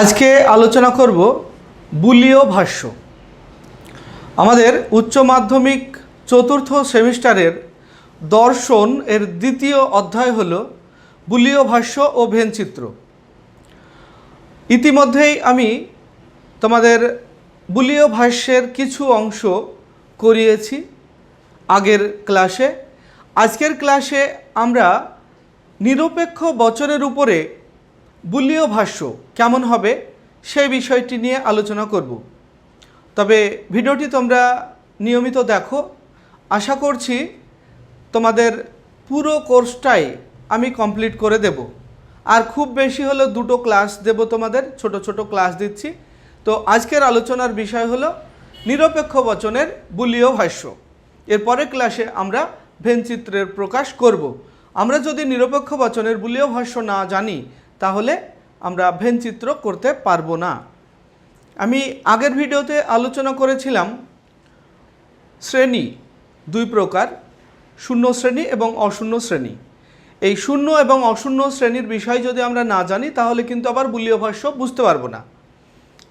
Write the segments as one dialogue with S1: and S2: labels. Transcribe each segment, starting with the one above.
S1: আজকে আলোচনা করব বুলীয় ভাষ্য। আমাদের উচ্চ মাধ্যমিক চতুর্থ সেমিস্টারের দর্শন এর দ্বিতীয় অধ্যায় হল বুলীয় ভাষ্য ও ভেনচিত্র। ইতিমধ্যেই আমি তোমাদের বুলীয় ভাষ্যের কিছু অংশ করিয়েছি আগের ক্লাসে। আজকের ক্লাসে আমরা নিরপেক্ষ বচনের উপরে বুলীয় ভাষ্য কেমন হবে সেই বিষয়টি নিয়ে আলোচনা করব। তবে ভিডিওটি তোমরা নিয়মিত দেখো। আশা করছি তোমাদের পুরো কোর্সটাই আমি কমপ্লিট করে দেব। আর খুব বেশি হলো দুটো ক্লাস দেব তোমাদের, ছোট ছোট ক্লাস দিচ্ছি। তো আজকের আলোচনার বিষয় হলো নিরপেক্ষ বচনের বুলীয় ভাষ্য। এরপরের ক্লাসে আমরা ভেনচিত্রের প্রকাশ করব। আমরা যদি নিরপেক্ষ বচনের বুলীয় ভাষ্য না জানি তাহলে আমরা ভেনচিত্র করতে পারব না। আমি আগের ভিডিওতে আলোচনা করেছিলাম শ্রেণি দুই প্রকার, শূন্য শ্রেণি এবং অশূন্য শ্রেণি। এই শূন্য এবং অশূন্য শ্রেণির বিষয় যদি আমরা না জানি, তাহলে কিন্তু আবার বুলীয় ভাষ্য বুঝতে পারব না।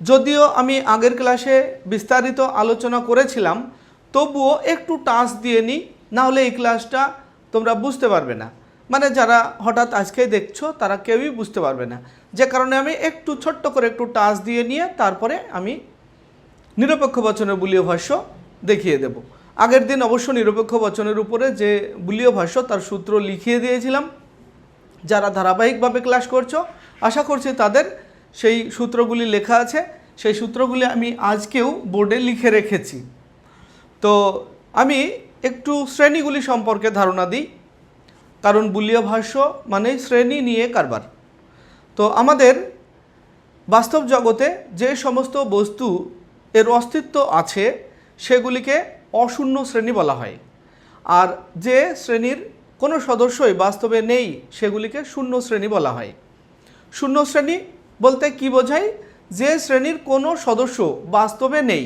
S1: যদিও আমি আগের ক্লাসে বিস্তারিত আলোচনা করেছিলাম, তবুও একটু টাচ দিয়ে নিই, না হলে এই ক্লাসটা তোমরা বুঝতে পারবে না। মানে যারা হঠাৎ আজকে দেখছ, তারা কেউই বুঝতে পারবে না। যে কারণে আমি একটু ছোট্ট করে একটু টাচ দিয়ে নিয়ে তারপরে আমি নিরপেক্ষ বচনের বুলীয় ভাষ্য দেখিয়ে দেব। আগের দিন অবশ্য নিরপেক্ষ বচনের উপরে যে বুলীয় ভাষ্য, তার সূত্র লিখিয়ে দিয়েছিলাম। যারা ধারাবাহিকভাবে ক্লাস করছ, আশা করছি তাদের সেই সূত্রগুলি লেখা আছে। সেই সূত্রগুলি আমি আজকেও বোর্ডে লিখে রেখেছি। তো আমি একটু শ্রেণীগুলি সম্পর্কে ধারণা দিই। কারণ বুলীয় ভাষ্য মানে শ্রেণি নিয়ে কারবার। তো আমাদের বাস্তব জগতে যে সমস্ত বস্তু এর অস্তিত্ব আছে, সেগুলিকে অশূন্য শ্রেণি বলা হয়। আর যে শ্রেণির কোনো সদস্যই বাস্তবে নেই, সেগুলিকে শূন্য শ্রেণি বলা হয়। শূন্য শ্রেণি বলতে কি বোঝায়? যে শ্রেণির কোনো সদস্য বাস্তবে নেই,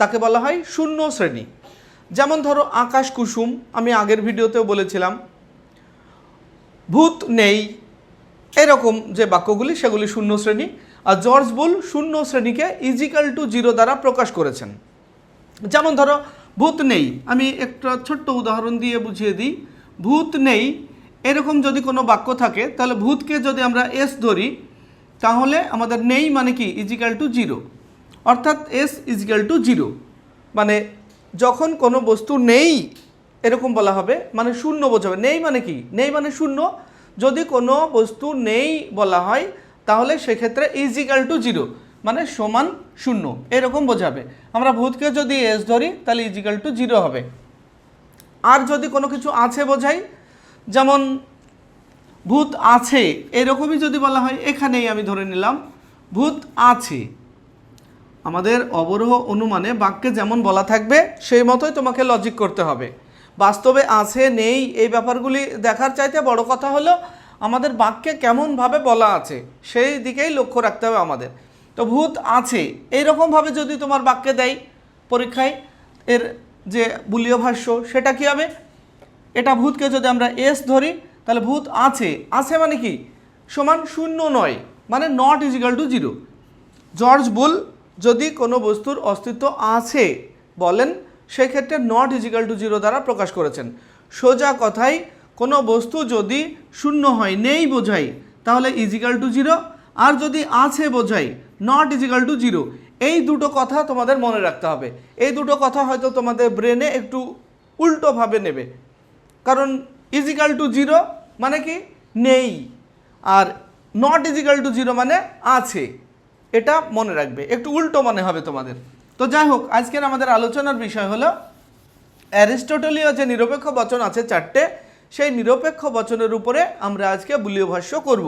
S1: তাকে বলা হয় শূন্য শ্রেণি। যেমন ধরো আকাশ কুসুম, আমি আগের ভিডিওতেও বলেছিলাম ভূত নেই। এরকম যে বাক্যগুলি, সেগুলি শূন্য শ্রেণি। আর জর্জ বুল শূন্য শ্রেণীকে ইজিক্যাল টু জিরো দ্বারা প্রকাশ করেছেন। যেমন ধরো, ভূত নেই। আমি একটা ছোট্ট উদাহরণ দিয়ে বুঝিয়ে দিই। ভূত নেই, এরকম যদি কোনো বাক্য থাকে, তাহলে ভূতকে যদি আমরা এস ধরি, তাহলে আমাদের নেই মানে কি? ইজিক্যাল টু জিরো অর্থাৎ এস ইজিক্যাল টু জিরো মানে যখন কোনো বস্তু নেই এরকম বলা হবে মানে শূন্য বোঝাবে নেই মানে কি? নেই মানে শূন্য। যদি কোনো বস্তু নেই বলা হয়, তাহলে সেক্ষেত্রে ইজিক্যাল টু জিরো মানে সমান শূন্য। এরকম বোঝাবে আমরা ভূতকে যদি এস ধরি, তাহলে ইজিক্যাল টু জিরো হবে। আর যদি কোনো কিছু আছে বোঝাই, যেমন ভূত আছে, এরকমই যদি বলা হয়, এখানেই আমি ধরে নিলাম, ভূত আছে। আমাদের অবরোহ অনুমানে বাক্যে যেমন বলা থাকবে, সেই মতোই তোমাকে লজিক করতে হবে। বাস্তবে আছে, নেই, এই ব্যাপারগুলি দেখার চাইতে বড় কথা হলো আমাদের বাক্যে কেমনভাবে বলা আছে, সেই দিকেই লক্ষ্য রাখতে হবে আমাদের। তো ভূত আছে, এইরকমভাবে যদি তোমার বাক্যে দেয় পরীক্ষায়, এর যে বুলীয় ভাষ্য, সেটা কী হবে? এটা ভূতকে যদি আমরা এস ধরি, তাহলে ভূত আছে। আছে মানে কি? সমান শূন্য নয় মানে not equal to zero George Boole যদি কোনো বস্তুর অস্তিত্ব আছে, বলেন সেক্ষেত্রে নট ইজিক্যাল টু জিরো দ্বারা প্রকাশ করেছেন। সোজা কথায়, কোনো বস্তু যদি শূন্য হয়, নেই বোঝাই, তাহলে ইজিক্যাল টু জিরো আর যদি আছে বোঝাই নট ইজিক্যাল টু জিরো এই দুটো কথা তোমাদের মনে রাখতে হবে। এই দুটো কথা হয়তো তোমাদের ব্রেনে একটু উল্টোভাবে নেবে। কারণ ইজিক্যাল টু জিরো মানে কি? নেই। আর নট ইজিক্যাল টু জিরো মানে আছে। এটা মনে রাখবে। একটু উল্টো মনে হবে তোমাদের। তো যাই হোক, আজকের আমাদের আলোচনার বিষয় হলো, অ্যারিস্টোটলীয় যে নিরপেক্ষ বচন আছে চারটে, সেই নিরপেক্ষ বচনের উপরে আমরা আজকে বুলীয় ভাষ্য করব।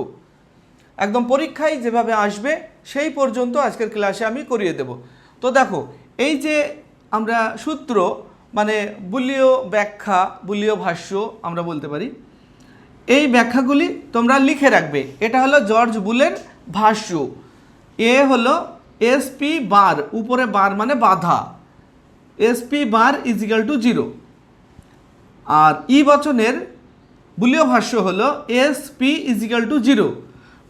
S1: একদম পরীক্ষায় যেভাবে আসবে, সেই পর্যন্ত আজকের ক্লাসে আমি করিয়ে দেব। তো দেখো, এই যে আমরা সূত্র মানে বুলীয় ব্যাখ্যা, বুলীয় ভাষ্য আমরা বলতে পারি, এই ব্যাখ্যাগুলি তোমরা লিখে রাখবে। এটা হলো জর্জ বুলের ভাষ্য। এ হলো এসপি বার উপরে বার মানে বাধা। SP bar equal to zero R E বচনের বুলীয় ভাষ্য হলো S P equal to zero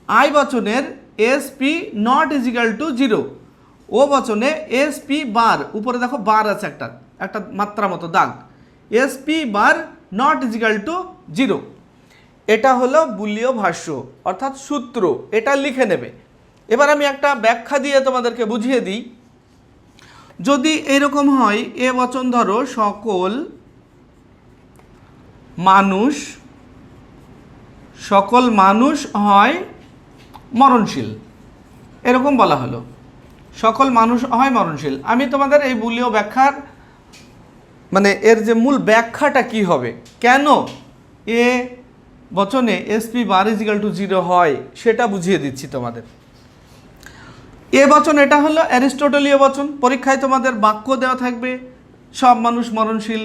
S1: I বচনের S P not equal to zero O বচনে এস পি বার উপরে দেখো বার আছে একটা একটা মাত্রা মতো দাগ। S P bar not equal to zero এটা হলো বুলীয় ভাষ্য, অর্থাৎ সূত্র, এটা লিখে নেবে। এবার আমি একটা ব্যাখ্যা দিয়ে তোমাদেরকে বুঝিয়ে দিই। যদি এরকম হয়, এ বচন ধরো, সকল মানুষ সকল মানুষ হয় মরণশীল। এরকম বলা হলো। সকল মানুষ হয় মরণশীল। আমি তোমাদের এই বুলীয় ব্যাখ্যার মানে এর যে মূল ব্যাখ্যাটা কি হবে? কেন এ বচনে S P bar equal to zero হয়? সেটা বুঝিয়ে দিচ্ছি তোমাদের। এ বচন, এটা হলো অ্যারিস্টোটলীয় বচন। পরীক্ষায় তোমাদের বাক্য দেওয়া থাকবে। সব মানুষ মরণশীল,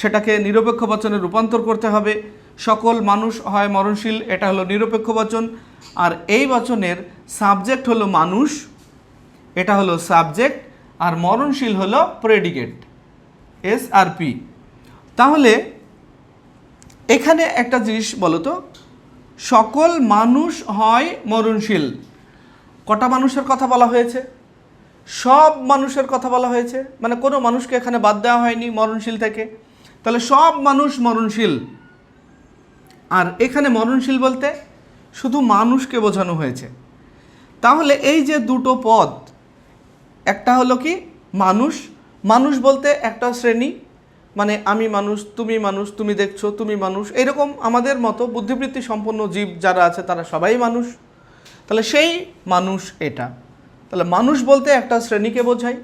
S1: সেটাকে নিরপেক্ষ বচনে রূপান্তর করতে হবে। সকল মানুষ হয় মরণশীল, এটা হলো নিরপেক্ষ বচন। আর এই বচনের সাবজেক্ট হলো মানুষ, এটা হলো সাবজেক্ট, আর মরণশীল হলো প্রেডিকেট এস আর পি তাহলে, এখানে একটা জিনিস বলো তো, সকল মানুষ হয় মরণশীল। কটা মানুষের কথা বলা হয়েছে? সব মানুষের কথা বলা হয়েছে। মানে কোনো মানুষকে এখানে বাদ দেওয়া হয়নি মরণশীল থেকে। তাহলে সব মানুষ মরণশীল। আর এখানে মরণশীল বলতে শুধু মানুষকে বোঝানো হয়েছে। তাহলে এই যে দুটো পদ, একটা হলো কি মানুষ মানুষ বলতে একটা শ্রেণি মানে আমি মানুষ, তুমি মানুষ, তুমি দেখছ, তুমি মানুষ, এরকম আমাদের মতো বুদ্ধিবৃত্তি সম্পন্ন জীব যারা আছে তারা সবাই মানুষ। তাহলে সেই মানুষ এটা। তাহলে মানুষ বলতে একটা শ্রেণীকে বোঝায়।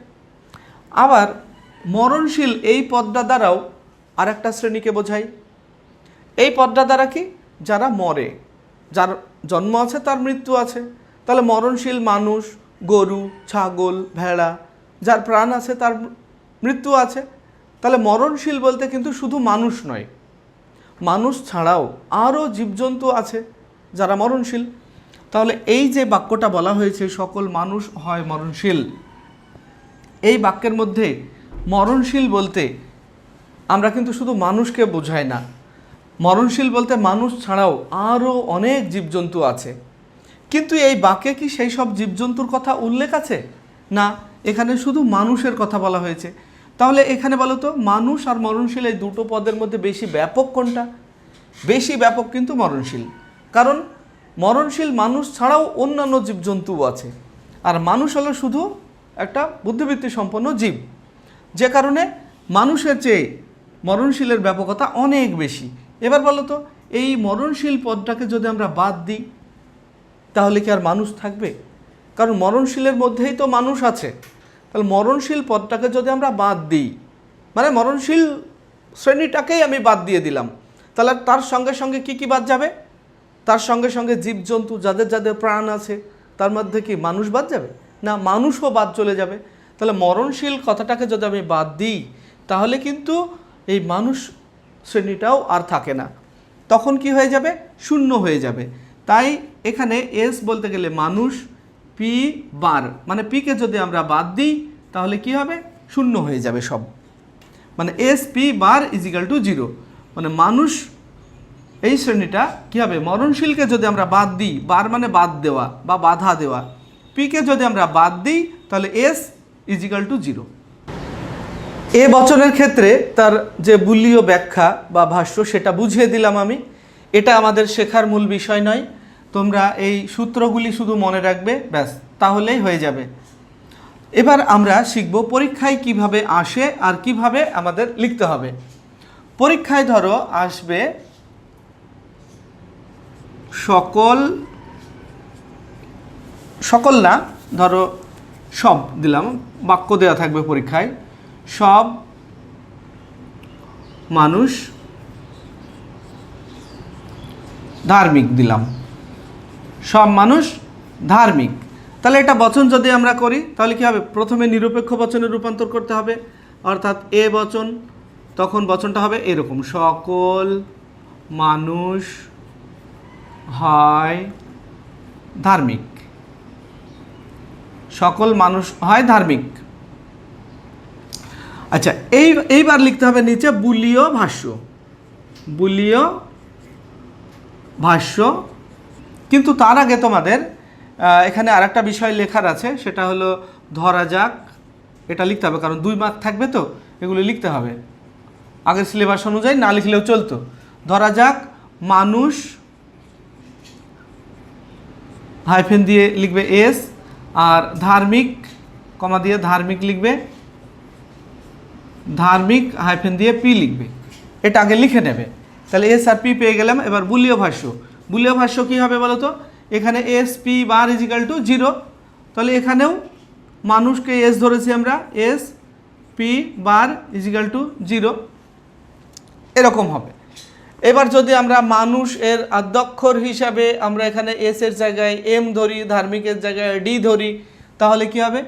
S1: আবার মরণশীল এই পদটা দ্বারাও আর একটা শ্রেণীকে বোঝায়। এই পদটা দ্বারা কি? যারা মরে, যার জন্ম আছে তার মৃত্যু আছে। তাহলে মরণশীল মানুষ, গরু, ছাগল, ভেড়া, যার প্রাণ আছে তার মৃত্যু আছে। তাহলে মরণশীল বলতে কিন্তু শুধু মানুষ নয়। মানুষ ছাড়াও আরও জীবজন্তু আছে যারা মরণশীল। তাহলে এই যে বাক্যটা বলা হয়েছে, সকল মানুষ হয় মরণশীল। এই বাক্যের মধ্যে মরণশীল বলতে আমরা কিন্তু শুধু মানুষকে বোঝাই না। মরণশীল বলতে মানুষ ছাড়াও আরও অনেক জীবজন্তু আছে। কিন্তু এই বাক্যে কি সেই সব জীবজন্তুর কথা উল্লেখ আছে? না, এখানে শুধু মানুষের কথা বলা হয়েছে। তাহলে এখানে বলো তো, মানুষ আর মরণশীল এই দুটো পদের মধ্যে বেশি ব্যাপক কোনটা? বেশি ব্যাপক কিন্তু মরণশীল। কারণ মরণশীল মানুষ ছাড়াও অন্যান্য জীবজন্তুও আছে। আর মানুষ হলো শুধু একটা বুদ্ধিবৃত্তি সম্পন্ন জীব। যে কারণে মানুষের চেয়ে মরণশীলের ব্যাপকতা অনেক বেশি। এবার বলো তো, এই মরণশীল পদটাকে যদি আমরা বাদ দিই, তাহলে কি আর মানুষ থাকবে? কারণ মরণশীলের মধ্যেই তো মানুষ আছে। তাহলে মরণশীল পদটাকে যদি আমরা বাদ দিই মানে মরণশীল শ্রেণীটাকেই আমি বাদ দিয়ে দিলাম, তাহলে তার সঙ্গে সঙ্গে কি কি বাদ যাবে? তার সঙ্গে সঙ্গে জীবজন্তু যাদের যাদের প্রাণ আছে, তার মধ্যে কি মানুষ বাদ যাবে? না, মানুষও বাদ চলে যাবে? তাহলে মরণশীল কথাটাকে যদি আমি বাদ দিই, তাহলে কিন্তু এই মানুষ শ্রেণীটাও আর থাকে না। তখন কি হয়ে যাবে? শূন্য হয়ে যাবে। তাই এখানে এস বলতে গেলে মানুষ, পি বার। মানে পিকে যদি আমরা বাদ দিই, তাহলে কি হবে? শূন্য হয়ে যাবে সব। মানে S P bar equal to zero. মানে মানুষ এই শ্রেণীটা কী হবে মরণশীলকে যদি আমরা বাদ দিই, বার মানে বাদ দেওয়া বা বাধা দেওয়া। পিকে যদি আমরা বাদ দিই, তাহলে S equal to zero A বচনের ক্ষেত্রে তার যে বুলীয় ব্যাখ্যা বা ভাষ্য, সেটা বুঝিয়ে দিলাম আমি। এটা আমাদের শেখার মূল বিষয় নয়। তোমরা এই সূত্রগুলি শুধু মনে রাখবে, ব্যাস, তাহলেই হয়ে যাবে। এবার আমরা শিখব পরীক্ষায় কীভাবে আসে আর কীভাবে আমাদের লিখতে হবে। পরীক্ষায় ধরো, আসবে সকল সকল না, ধরো সব দিলাম, বাক্য দেওয়া থাকবে পরীক্ষায়। সব মানুষ ধার্মিক দিলাম। সব মানুষ ধার্মিক। তাহলে এটা বচন যদি আমরা করি, তাহলে কী হবে? প্রথমে নিরপেক্ষ বচনে রূপান্তর করতে হবে, অর্থাৎ এ বচন, তখন বচনটা হবে এরকম, সকল মানুষ হয় ধার্মিক। সকল মানুষ হয় ধার্মিক। আচ্ছা এই, এইবার লিখতে হবে নিচে বুলীয় ভাষ্য। বুলীয় ভাষ্য। কিন্তু তার আগে তোমাদের এখানে আরেকটা বিষয় লেখার আছে, সেটা হলো ধরা যাক, এটা লিখতে হবে, কারণ দুই মার্ক থাকবে তো, এগুলো লিখতে হবে। আগের সিলেবাস অনুযায়ী না লিখলেও চলতো। ধরা যাক, মানুষ হাইফেন দিয়ে লিখবে এস, আর ধার্মিক, কমা দিয়ে ধার্মিক লিখবে, ধার্মিক হাইফেন দিয়ে পি লিখবে। এটা আগে লিখে নেবে। তাহলে এস আর পি পেয়ে গেলাম এবার বুলীয় ভাষ্য। বুলীয় ভাষ্য কী হবে বলো তো? এখানে S P bar equal to zero তাহলে এখানেও মানুষকে এস ধরেছি আমরা, S P bar equal to zero এরকম হবে। এবার যদি আমরা মানুষ এর আদ্যক্ষর হিসাবে আমরা এখানে এস এর জায়গায় এম ধরি ধার্মিকের জায়গায় ডি ধরি, তাহলে কি হবে?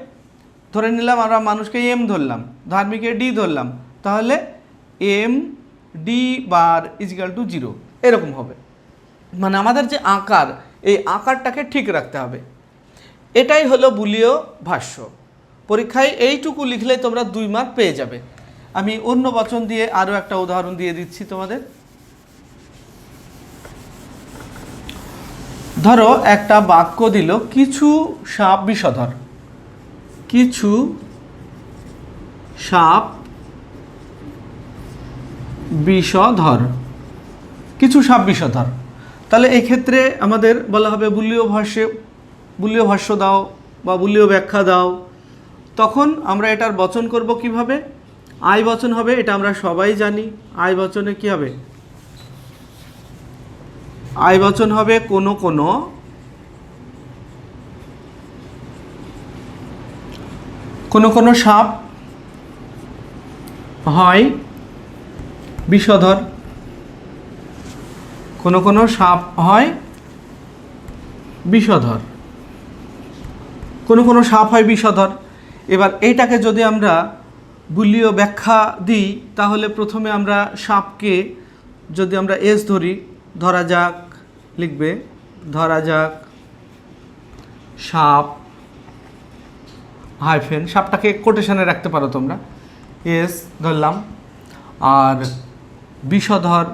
S1: ধরে নিলাম আমরা মানুষকে এম ধরলাম, ধার্মিকে ডি ধরলাম, তাহলে M D bar equal to zero এরকম হবে। মানে আমাদের যে আকার, এই আকারটাকে ঠিক রাখতে হবে। এটাই হলো বুলীয় ভাষ্য। পরীক্ষায় এইটুকু লিখলে তোমরা দুই মার্ক পেয়ে যাবে। আমি অন্য বচন দিয়ে আরও একটা উদাহরণ দিয়ে দিচ্ছি তোমাদের। ধরো, একটা বাক্য দিল, কিছু সাপ বিষধর। কিছু সাপ বিষধর। কিছু সাপ বিষধর। তাহলে এই ক্ষেত্রে আমাদের বলা হবে বুলীয় ভাষ্যে বুলীয় ভাষ্য দাও বা বুলীয় ব্যাখ্যা দাও। তখন আমরা এটার বচন করব কীভাবে? আয় বচন হবে, এটা আমরা সবাই জানি। আয় বচনে কি হবে? আই হবে কোনো কোনো। কোনো কোনো সাপ হয় বিষধর। কোনো কোনো সাপ হয় বিষধর। কোনো কোনো সাপ হয় বিষধর। এবার এইটাকে যদি আমরা বুলীয় ব্যাখ্যা দিই, তাহলে প্রথমে আমরা সাপকে যদি আমরা এস ধরি ধরা যাক, লিখবে, ধরা যাক, সাপ হাইফেন সাপটাকে কোটেশনে রাখতে পারো তোমরা। এস ধরলাম, আর বিষধর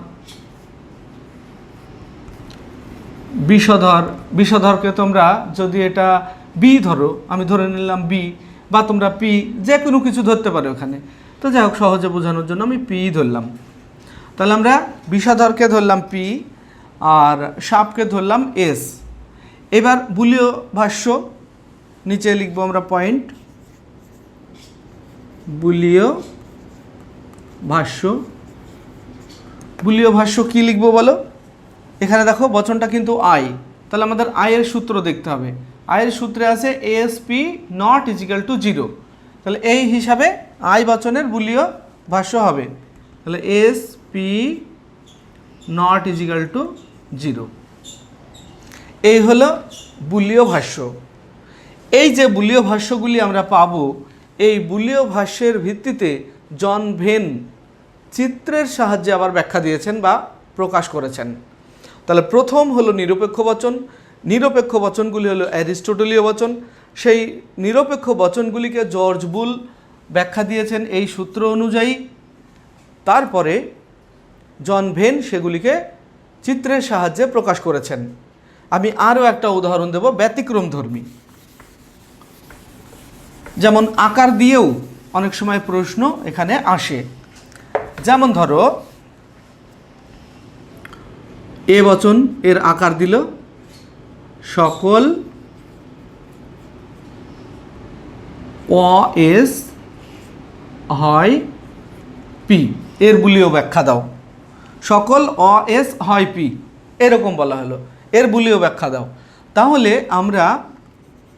S1: বিষধর, বিষধরকে তোমরা যদি এটা বি ধরো, আমি ধরে নিলাম বি বা তোমরা পি যে কোনো কিছু ধরতে পারো ওখানে তো যাই হোক, সহজে বোঝানোর জন্য আমি পি ধরলাম। তাহলে আমরা বিষধরকে ধরলাম পি আর সাপকে ধরলাম এস। এবার বুলীয় ভাষ্য, নিচে লিখব আমরা পয়েন্ট বুলীয় ভাষ্য। বুলীয় ভাষ্য কি লিখব বলো? এখানে দেখো বচনটা কিন্তু আই। তাহলে আমাদের আয়ের সূত্র দেখতে হবে। আয়ের সূত্রে আছে S P not equal to zero তাহলে এই হিসাবে আই বচনের বুলীয় ভাষ্য হবে। তাহলে S P not equal to zero এই হলো বুলীয় ভাষ্য। এই যে বুলীয় ভাষ্যগুলি আমরা পাবো, এই বুলীয় ভাষ্যের ভিত্তিতে জন ভেন চিত্রের সাহায্যে আবার ব্যাখ্যা দিয়েছেন বা প্রকাশ করেছেন। তাহলে প্রথম হলো নিরপেক্ষ বচন। নিরপেক্ষ বচনগুলি হলো অ্যারিস্টোটলীয় বচন। সেই নিরপেক্ষ বচনগুলিকে জর্জ বুল ব্যাখ্যা দিয়েছেন এই সূত্র অনুযায়ী। তারপরে জন ভেন সেগুলিকে চিত্রের সাহায্যে প্রকাশ করেছেন। আমি আরও একটা উদাহরণ দেব ব্যতিক্রম ধর্মী যেমন আকার দিয়েও অনেক সময় প্রশ্ন এখানে আসে। যেমন ধরো, এ বচন এর আকার দিল, সকল অ এস হয় পি। এর বুলীয় ব্যাখ্যা দাও। সকল অ, এস, হয়, পি, এরকম বলা হলো। এর বুলীয় ব্যাখ্যা দাও। তাহলে আমরা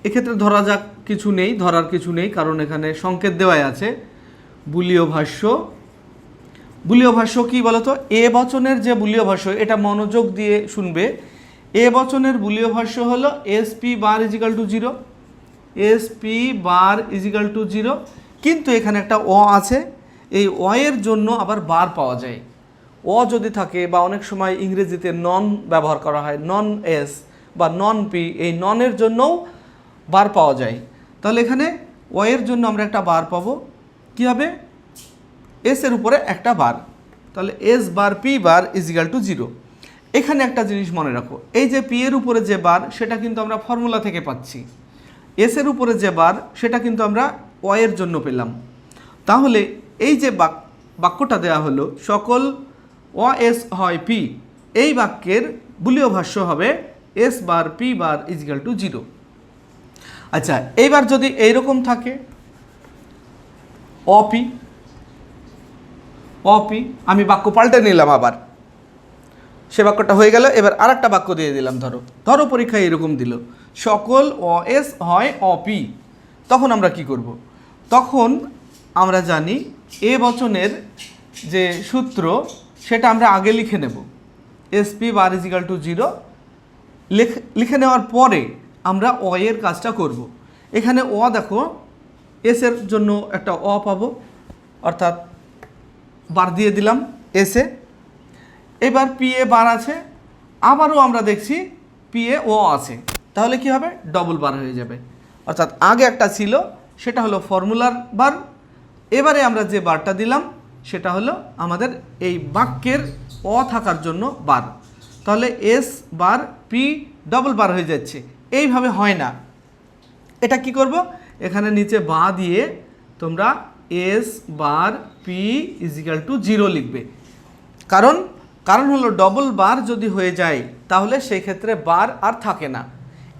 S1: এক্ষেত্রে ধরা যাক কিছু নেই, ধরার কিছু নেই, কারণ এখানে সংকেত দেওয়াই আছে। বুলীয় ভাষ্য। বুলীয় ভাষ্য কী বলতো? এ বচনের যে বুলীয় ভাষ্য, এটা মনোযোগ দিয়ে শুনবে। এ বচনের বুলীয় ভাষ্য হলো S, P, bar equal to zero. S, P, bar equal to zero. কিন্তু এখানে একটা অ আছে। এই অ এর জন্য আবার বার পাওয়া যায়। অ যদি থাকে বা অনেক সময় ইংরেজিতে নন ব্যবহার করা হয় নন এস বা নন পি এই ননের জন্যও বার পাওয়া যায়। তাহলে এখানে এর জন্য আমরা একটা বার পাবো। কী হবে? এস এর উপরে একটা বার তাহলে S bar P bar equal to zero এখানে একটা জিনিস মনে রাখো, এই যে পি এর উপরে যে বার সেটা কিন্তু আমরা ফর্মুলা থেকে পাচ্ছি। এস এর উপরে যে বার সেটা কিন্তু আমরা ওয়ের জন্য পেলাম। তাহলে এই যে বাক, বাক্যটা দেওয়া হলো, সকল অ এস হয় পি এই বাক্যের বুলীয় ভাষ্য হবে S bar P bar equal to zero আচ্ছা এইবার যদি এইরকম থাকে অপি অপি আমি বাক্য পাল্টে নিলাম আবার। সে বাক্যটা হয়ে গেল, এবার আর একটা বাক্য দিয়ে দিলাম, ধরো। ধরো পরীক্ষায় এরকম দিল, সকল অ এস হয় অপি তখন আমরা কি করব? তখন আমরা জানি এ বচনের যে সূত্র সেটা আমরা আগে লিখে নেব। S P bar equal to zero লিখে নেওয়ার পরে আমরা অ এর কাজটা করব। এখানে অ দেখো এস এর জন্য একটা অ পাবো, অর্থাৎ বার দিয়ে দিলাম এসে এবার পি এ বার আছে, আবারও আমরা দেখছি পি এ ও আছে। তাহলে কি হবে? ডবল বার হয়ে যাবে। অর্থাৎ আগে একটা ছিল, সেটা হলো ফর্মুলার বার এবারে আমরা যে বারটা দিলাম সেটা হলো আমাদের এই বাক্যের অ থাকার জন্য বার। তাহলে S bar, P double bar হয়ে যাচ্ছে। এইভাবে হয় না। এটা কি করব? এখানে নিচে বা দিয়ে তোমরা S bar, P equal to zero লিখবে। কারণ কারণ হলো ডবল বার যদি হয়ে যায়, তাহলে সেই ক্ষেত্রে বার আর থাকে না।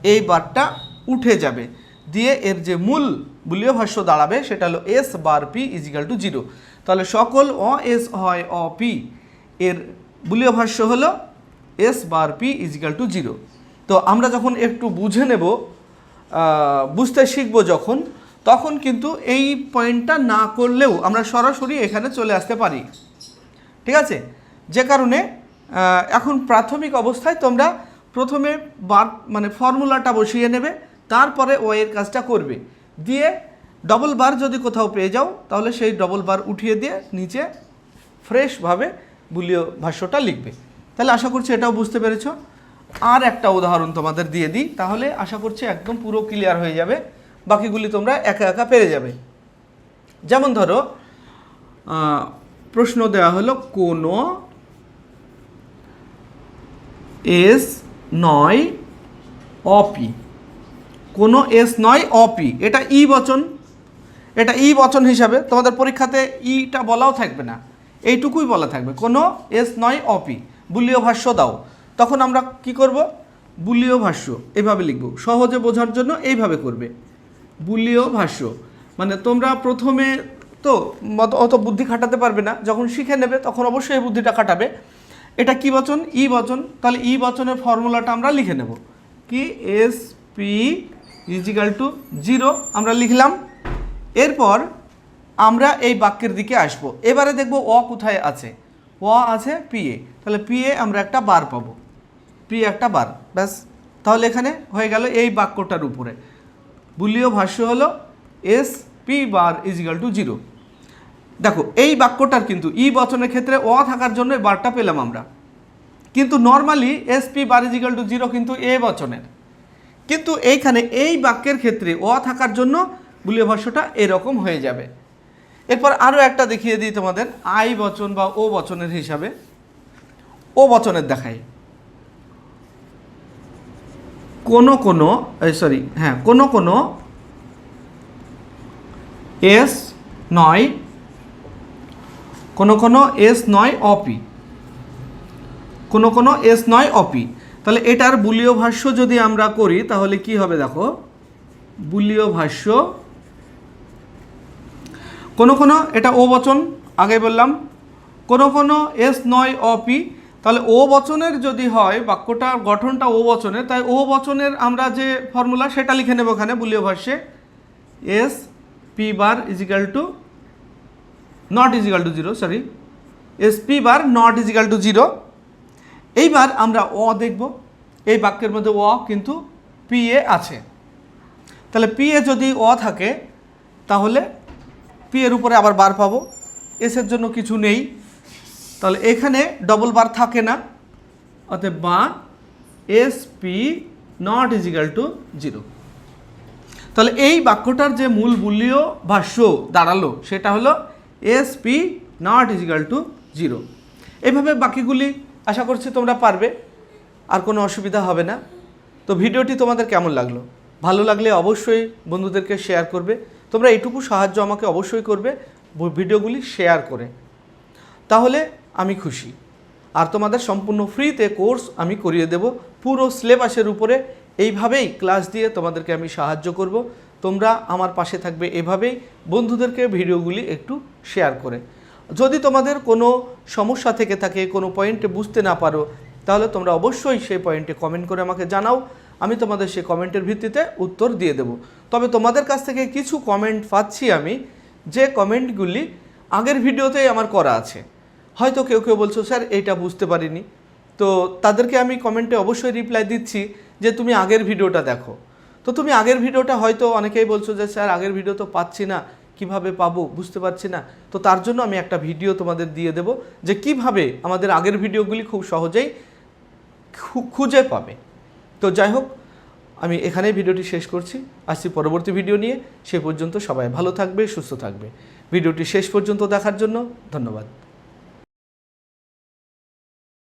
S1: এই বারটা উঠে যাবে। দিয়ে এর যে মূল বুলীয় ভাষ্য দাঁড়াবে, সেটা হলো S bar P equal to zero তাহলে সকল অ এস হয় অ পি এর বুলীয় ভাষ্য হলো S bar P equal to zero তো আমরা যখন একটু বুঝে নেব বুঝতে শিখব যখন, তখন কিন্তু এই পয়েন্টটা না করলেও আমরা সরাসরি এখানে চলে আসতে পারি। ঠিক আছে? যে কারণে এখন প্রাথমিক অবস্থায় তোমরা প্রথমে বার মানে ফর্মুলাটা বসিয়ে নেবে, তারপরে ও এর কাজটা করবে। দিয়ে ডবল বার যদি কোথাও পেয়ে যাও, তাহলে সেই ডবল বার উঠিয়ে দিয়ে নিচে ফ্রেশভাবে বুলীয় ভাষ্যটা লিখবে। তাহলে আশা করছি এটাও বুঝতে পেরেছ। আর একটা উদাহরণ তোমাদের দিয়ে দিই, তাহলে আশা করছি একদম পুরো ক্লিয়ার হয়ে যাবে। বাকিগুলি তোমরা একা একা পেরে যাবে। যেমন ধরো প্রশ্ন দেওয়া হলো, কোনো এস নয় অপি? কোনো এস নয় অপি এটা ই বচন। এটা ই বচন হিসাবে তোমাদের পরীক্ষাতে ইটা বলাও থাকবে না। এইটুকুই বলা থাকবে। কোনো এস নয় অপি বুলীয় ভাষ্য দাও। তখন আমরা কি করব? বুলীয় ভাষ্য। এভাবে লিখব। সহজে বোঝার জন্য এইভাবে করবে। বুলীয় ভাষ্য। মানে তোমরা প্রথমে তো অত বুদ্ধি খাটাতে পারবে না। যখন শিখে নেবে, তখন অবশ্যই এই বুদ্ধিটা খাটাবে। এটা কি বচন? ই বচন। তাহলে ই বচনের ফর্মুলাটা আমরা লিখে নেব। কি? S, P equal to zero আমরা লিখলাম। এরপর আমরা এই বাক্যের দিকে আসব। এবারে দেখব অ কোথায় আছে। অ আছে পি এ তাহলে পি এ আমরা একটা বার পাবো। পি একটা বার। ব্যাস। তাহলে এখানে হয়ে গেল এই বাক্যটার উপরে। বুলীয় ভাষ্য হলো S P bar equal to zero দেখো, এই বাক্যটার কিন্তু ই বচনের ক্ষেত্রে অ থাকার জন্য বারটা পেলাম আমরা। কিন্তু normally S P bar equal to zero কিন্তু এ বচনের। কিন্তু এইখানে এই বাক্যের ক্ষেত্রে অ থাকার জন্য বুলীয় ভাষ্যটা এরকম হয়ে যাবে। এরপর আরও একটা দেখিয়ে দিই তোমাদের, আই বচন বা ও বচনের হিসাবে। ও বচনের দেখাই। কোনো কোনো সরি হ্যাঁ কোনো কোনো এস নয়, কোনো কোনো এস নয় অপি, কোনো কোনো এস নয় অপি। তাহলে এটার বুলীয় ভাষ্য যদি আমরা করি, তাহলে কি হবে দেখো? বুলীয় ভাষ্য। কোনো কোনো, এটা ও বচন, আগে বললাম। কোনো কোনো, এস নয় অপি তাহলে ও বচনের যদি হয় বাক্যটার গঠনটা ও বচনের, তাই ও বচনের আমরা যে ফর্মুলা, সেটা লিখে নেব ওখানে বুলীয় ভাষ্যে। S, P bar equal to not equal to zero sorry S, P bar not equal to zero এইবার আমরা অ দেখব। এই বাক্যের মধ্যে অ কিন্তু পি এ আছে। তাহলে পি এ যদি অ থাকে, তাহলে পি এর উপরে আবার বার পাবো। এসের জন্য কিছু নেই। তাহলে এখানে ডবল বার থাকে না। অতএব বা S P not equal to zero তাহলে এই বাক্যটার যে মূল বুলীয় ভাষ্য দাঁড়াল, সেটা হলো S P not equal to zero এইভাবে বাকিগুলি আশা করছি তোমরা পারবে, আর কোনো অসুবিধা হবে না। তো ভিডিওটি তোমাদের কেমন লাগল? ভালো লাগলে অবশ্যই বন্ধুদেরকে শেয়ার করবে। তোমরা এটুকু সাহায্য আমাকে অবশ্যই করবে ভিডিওগুলি শেয়ার করে। তাহলে আমি খুশি। আর তোমাদের সম্পূর্ণ ফ্রিতে কোর্স আমি করিয়ে দেব। পুরো সিলেবাসের উপরে এইভাবেই ক্লাস দিয়ে তোমাদেরকে আমি সাহায্য করব। তোমরা আমার পাশে থাকবে এভাবেই বন্ধুদেরকে ভিডিওগুলি একটু শেয়ার করে। যদি তোমাদের কোনো সমস্যা থেকে থাকে, কোনো পয়েন্টে বুঝতে না পারো, তাহলে তোমরা অবশ্যই সেই পয়েন্টে কমেন্ট করে আমাকে জানাও। আমি তোমাদের সেই কমেন্টের ভিত্তিতে উত্তর দিয়ে দেব। তবে তোমাদের কাছ থেকে কিছু কমেন্ট পাচ্ছি আমি, যে কমেন্টগুলি আগের ভিডিওতেই আমার করা আছে। হয়তো কেউ কেউ বলছো, স্যার, এইটা বুঝতে পারিনি। তো তাদেরকে আমি কমেন্টে অবশ্যই রিপ্লাই দিচ্ছি যে, তুমি আগের ভিডিওটা দেখো। তো তুমি আগের ভিডিওটা হয়তো অনেকেই বলছো যে, স্যার, আগের ভিডিও তো পাচ্ছি না। কীভাবে পাবো বুঝতে পারছি না। তো তার জন্য আমি একটা ভিডিও তোমাদের দিয়ে দেব যে কীভাবে আমাদের আগের ভিডিওগুলি খুব সহজেই খুঁজে পাবে। তো যাই হোক, আমি এখানেই ভিডিওটি শেষ করছি। আসছি পরবর্তী ভিডিও নিয়ে। সে পর্যন্ত সবাই ভালো থাকবে, সুস্থ থাকবে। ভিডিওটি শেষ পর্যন্ত দেখার জন্য ধন্যবাদ।